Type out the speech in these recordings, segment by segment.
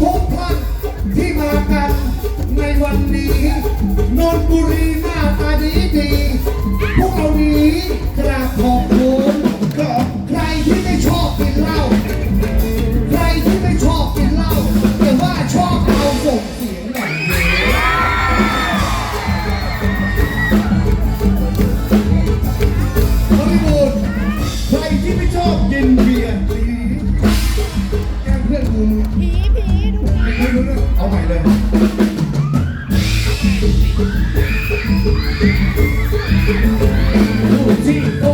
ทุกท่านที่มากันในวันนี้นนบุรีหน้าตาดีดี เอาใหม่เลยดูที่โอ้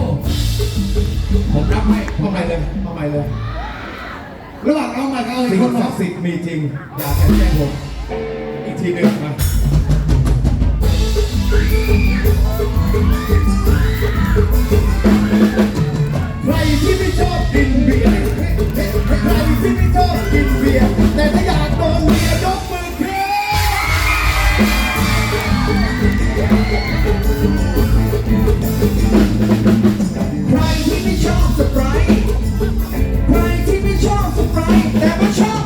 ผมรับให้เอาใหม่เลยเอาใหม่เลยระหว่างเอาใหม่กับอาสิ่งศักดิ์สิทธิ์มีจริง อย่าแอบแย่งผมอีกทีหนึ่งมา ใครที่ไม่ชอบสปร์ใครที่ไม่ชอบสปร์แต่ว่ชอบ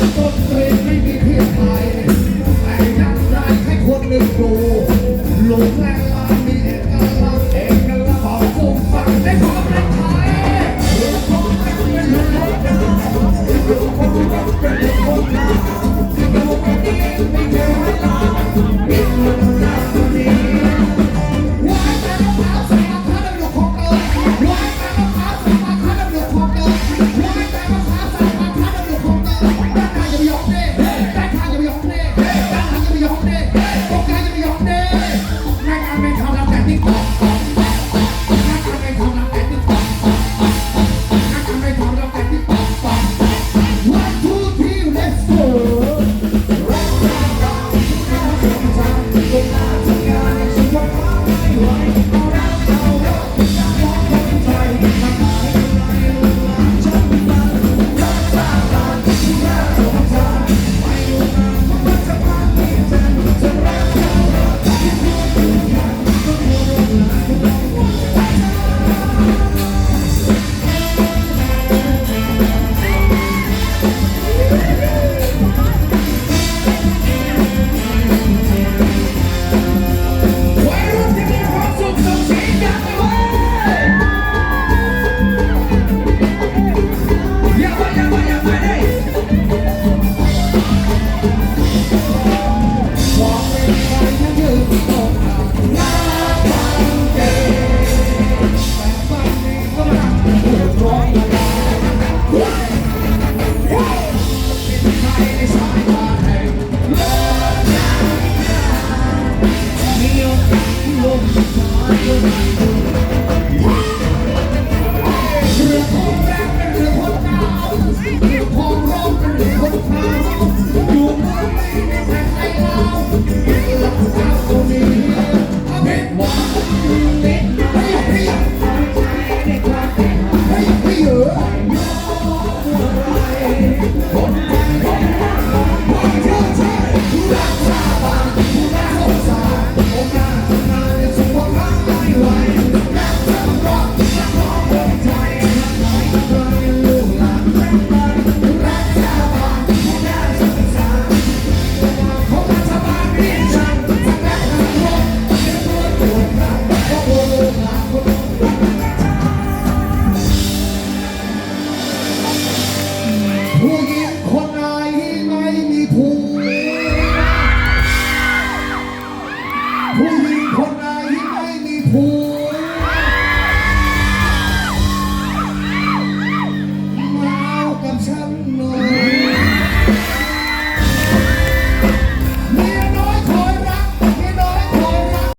Por